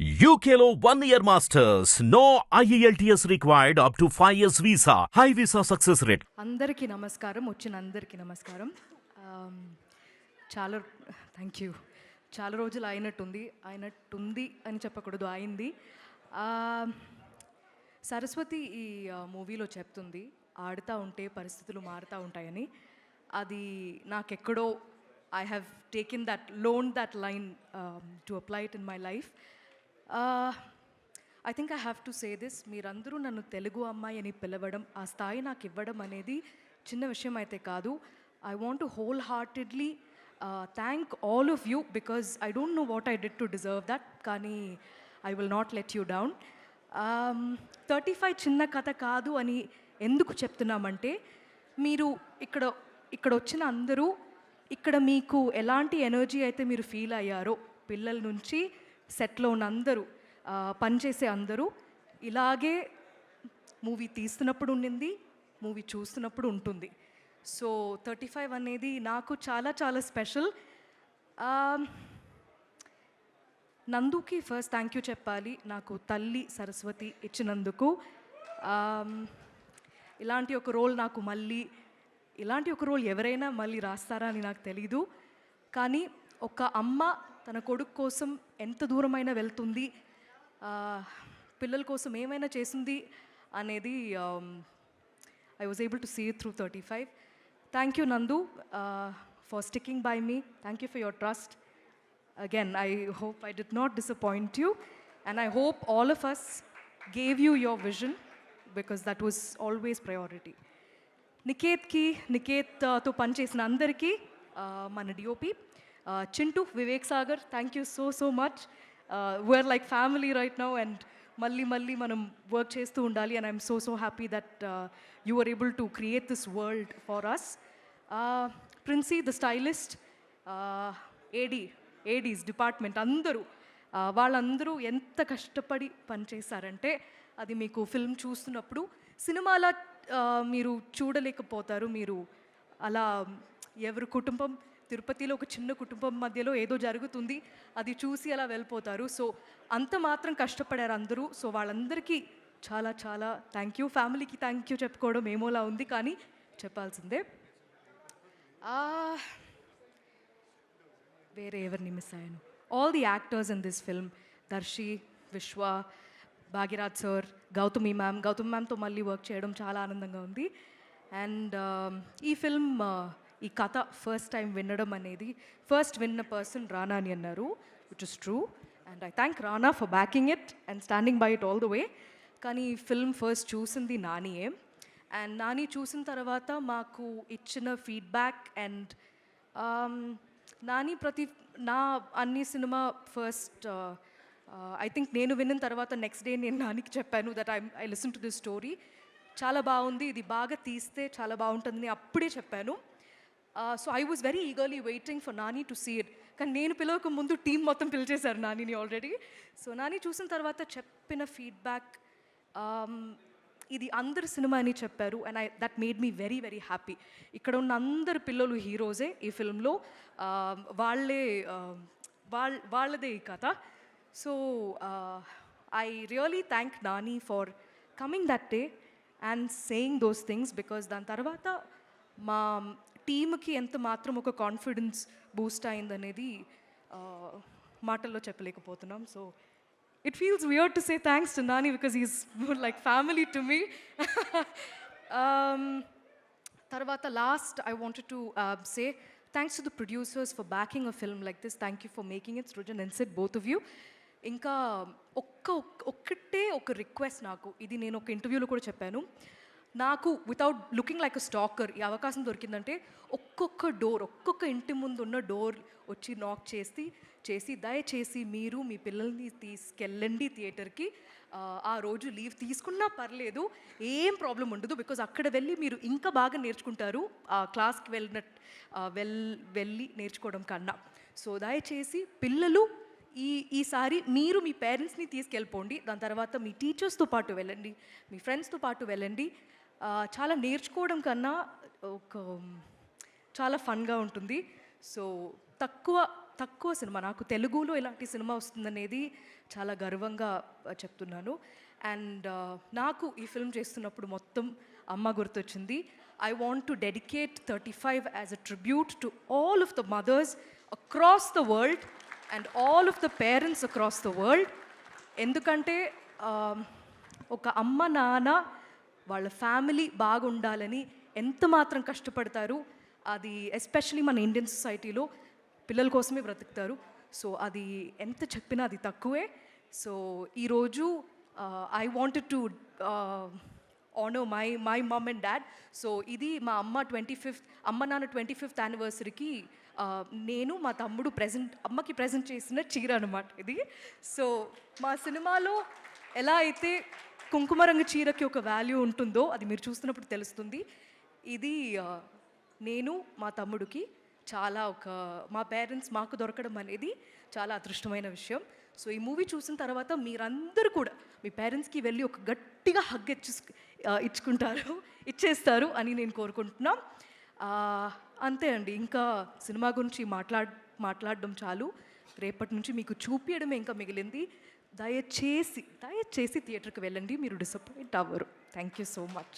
యూకేలో one year masters no E IELTS required up to 5 years visa. High visa success rate. అందరికీ నమస్కారం. వచ్చిన అందరికీ నమస్కారం. చాలా థ్యాంక్ యూ చాలా రోజులు అయినట్టుంది అయినట్టుంది అని చెప్పకూడదు అయింది. సరస్వతి ఈ మూవీలో చెప్తుంది ఆడుతూ ఉంటే పరిస్థితులు మారుతూ ఉంటాయని. అది నాకెక్కడో I have taken that loan that line to apply it in my life I think I have to say this మీరందరూ నన్ను తెలుగు అమ్మాయి అని పిలవడం ఆ స్థాయి నాకు ఇవ్వడం అనేది చిన్న విషయం అయితే కాదు. I want to wholeheartedly thank all of you because I don't know what I did to deserve that కానీ I will not let you down thirty five చిన్న కథ కాదు అని ఎందుకు చెప్తున్నామంటే మీరు ఇక్కడ ఇక్కడ వచ్చిన అందరూ ఇక్కడ మీకు ఎలాంటి ఎనర్జీ అయితే మీరు ఫీల్ అయ్యారో పిల్లల నుంచి సెట్లో ఉన్న అందరూ పనిచేసే అందరూ ఇలాగే మూవీ తీస్తున్నప్పుడు ఉండింది మూవీ చూస్తున్నప్పుడు ఉంటుంది. సో థర్టీ ఫైవ్ అనేది నాకు చాలా చాలా స్పెషల్. నందుకి ఫస్ట్ థ్యాంక్ యూ చెప్పాలి. నాకు తల్లి సరస్వతి ఇచ్చినందుకు. ఇలాంటి ఒక రోల్ నాకు మళ్ళీ ఇలాంటి ఒక రోల్ ఎవరైనా మళ్ళీ రాస్తారా అని నాకు తెలీదు. కానీ ఒక అమ్మ తన కొడుకు కోసం ఎంత దూరమైనా వెళ్తుంది పిల్లల కోసం ఏమైనా చేసింది అనేది I was able to see through thirty five thank you Nandu for sticking by me thank you for your trust again i hope i did not disappoint you and i hope all of us gave you your vision because that was always priority. నికేత్కి నికేత్తో పనిచేసిన అందరికీ uh, మన DOP Chintu Vivek Sagar thank you so so much we're like family right now and మళ్ళీ మళ్ళీ మనం work చేస్తూ ఉండాలి and I'm so so happy that you are able to create this world for us Princy the stylist AD ADs department అందరూ uh, వాళ్ళందరూ ఎంత కష్టపడి పనిచేశారంటే అది మీకు ఫిల్మ్ చూస్తున్నప్పుడు సినిమాలా uh, మీరు చూడలేకపోతారు మీరు అలా ఎవరి కుటుంబం తిరుపతిలో ఒక చిన్న కుటుంబం మధ్యలో ఏదో జరుగుతుంది అది చూసి అలా వెళ్ళిపోతారు. సో అంత మాత్రం కష్టపడారు అందరూ. సో వాళ్ళందరికీ చాలా చాలా థ్యాంక్ యూ ఫ్యామిలీకి థ్యాంక్ యూ చెప్పుకోవడం ఏమోలా ఉంది కానీ చెప్పాల్సిందే. వేరే ఎవరిని మిస్ అయ్యాను? All the actors in this film Darshi Vishwa Bhagyaraj sir Gautami ma'am Gautami మ్యామ్తో మళ్ళీ వర్క్ చేయడం చాలా ఆనందంగా ఉంది. అండ్ um, ఈ ఫిల్మ్ ఈ కథ ఫస్ట్ టైం వినడం అనేది ఫస్ట్ విన్న పర్సన్ రానా అని అన్నారు which is true and I thank Rana for backing it and standing by it all the way కానీ ఈ ఫిల్మ్ ఫస్ట్ చూసింది నానియే. అండ్ నాని చూసిన తర్వాత మాకు ఇచ్చిన ఫీడ్బ్యాక్ అండ్ um, నాని ప్రతి నా అన్ని సినిమా ఫస్ట్ ఐ థింక్ నేను విన్న తర్వాత నెక్స్ట్ డే నేను నానికి చెప్పాను that I I listen to this story చాలా బాగుంది ఇది బాగా తీస్తే చాలా బాగుంటుంది అప్పుడే చెప్పాను. So I was very eagerly waiting for Nani to see it కానీ నేను పిలవక ముందు టీం మొత్తం పిలిచేశారు నానిని ఆల్రెడీ సో నాని చూసిన తర్వాత చెప్పిన ఫీడ్బ్యాక్ um, ఇది అందరి సినిమా అని చెప్పారు and I that made me very very happy ఇక్కడ ఉన్న అందరు పిల్లలు హీరోసే ఈ ఫిల్మ్లో um, వాళ్ళే um, వాళ్ళ వాళ్ళదే ఈ కథ. So I really thank Nani for coming that day and saying those things because దాని తర్వాత మా టీమ్కి ఎంత మాత్రం ఒక కాన్ఫిడెన్స్ బూస్ట్ అయిందనేది మాటల్లో చెప్పలేకపోతున్నాం. So it feels we're to say thanks to దాని because is like family to me తర్వాత last I wanted to say thanks to the producers for backing a film like this thank you for making it's reason and set both of you ఇంకా ఒక్క ఒక్కటే ఒక request నాకు. ఇది నేను ఒక ఇంటర్వ్యూలో కూడా చెప్పాను. నాకు without looking like a stalker ఈ అవకాశం దొరికిందంటే ఒక్కొక్క డోర్ ఒక్కొక్క ఇంటి ముందు ఉన్న డోర్ వచ్చి నాక్ చేసి చేసి దయచేసి మీరు మీ పిల్లల్ని తీసుకెళ్ళండి థియేటర్కి. ఆ, రోజు లీవ్ తీసుకున్నా పర్లేదు. ఏం ప్రాబ్లం ఉండదు బికాజ్ అక్కడ వెళ్ళి మీరు ఇంకా బాగా నేర్చుకుంటారు. ఆ క్లాస్కి వెళ్ళిన వెల్ వెళ్ళి నేర్చుకోవడం కన్నా. సో దయచేసి పిల్లలు ఈ ఈసారి మీరు మీ పేరెంట్స్ని తీసుకెళ్ళిపోండి. దాని తర్వాత మీ టీచర్స్తో పాటు వెళ్ళండి. మీ ఫ్రెండ్స్తో పాటు వెళ్ళండి. చాలా నేర్చుకోవడం కన్నా ఒక చాలా ఫన్గా ఉంటుంది. సో తక్కువ తక్కువ సినిమా నాకు తెలుగులో ఇలాంటి సినిమా వస్తుందనేది చాలా గర్వంగా చెప్తున్నాను. అండ్ నాకు ఈ ఫిల్మ్ చేస్తున్నప్పుడు మొత్తం అమ్మ గుర్తొచ్చింది. I want to dedicate thirty five as a tribute to all of the mothers across the world and all of the parents across the world ఎందుకంటే ఒక అమ్మ నాన్న వాళ్ళ ఫ్యామిలీ బాగుండాలని ఎంత మాత్రం కష్టపడతారు అది ఎస్పెషలీ మన ఇండియన్ సొసైటీలో పిల్లల కోసమే బ్రతుకుతారు. సో అది ఎంత చెప్పినా అది తక్కువే. సో ఈరోజు I wanted to honour my my mum and dad so ఇది మా అమ్మ ట్వంటీ ఫిఫ్త్ అమ్మ నాన్న ట్వంటీ ఫిఫ్త్ యానివర్సరీకి నేను మా తమ్ముడు ప్రజెంట్ అమ్మకి ప్రజెంట్ చేసిన చీర అనమాట ఇది. సో మా సినిమాలో ఎలా అయితే కుంకుమ రంగు చీరకి ఒక వాల్యూ ఉంటుందో అది మీరు చూస్తున్నప్పుడు తెలుస్తుంది. ఇది నేను మా తమ్ముడికి చాలా ఒక మా పేరెంట్స్ మాకు దొరకడం అనేది చాలా అదృష్టమైన విషయం. సో ఈ మూవీ చూసిన తర్వాత మీరందరూ కూడా మీ పేరెంట్స్కి వెళ్ళి ఒక గట్టిగా హగ్ ఇచ్చు ఇచ్చుకుంటారు ఇచ్చేస్తారు అని నేను కోరుకుంటున్నాం. అంతే అండి. ఇంకా సినిమా గురించి మాట్లాడ్ మాట్లాడడం చాలు. రేపటి నుంచి మీకు చూపించడమే ఇంకా మిగిలింది. దయచేసి దయచేసి థియేటర్కి వెళ్ళండి మీరు డిసప్పాయింట్ అవ్వరు. Thank you so much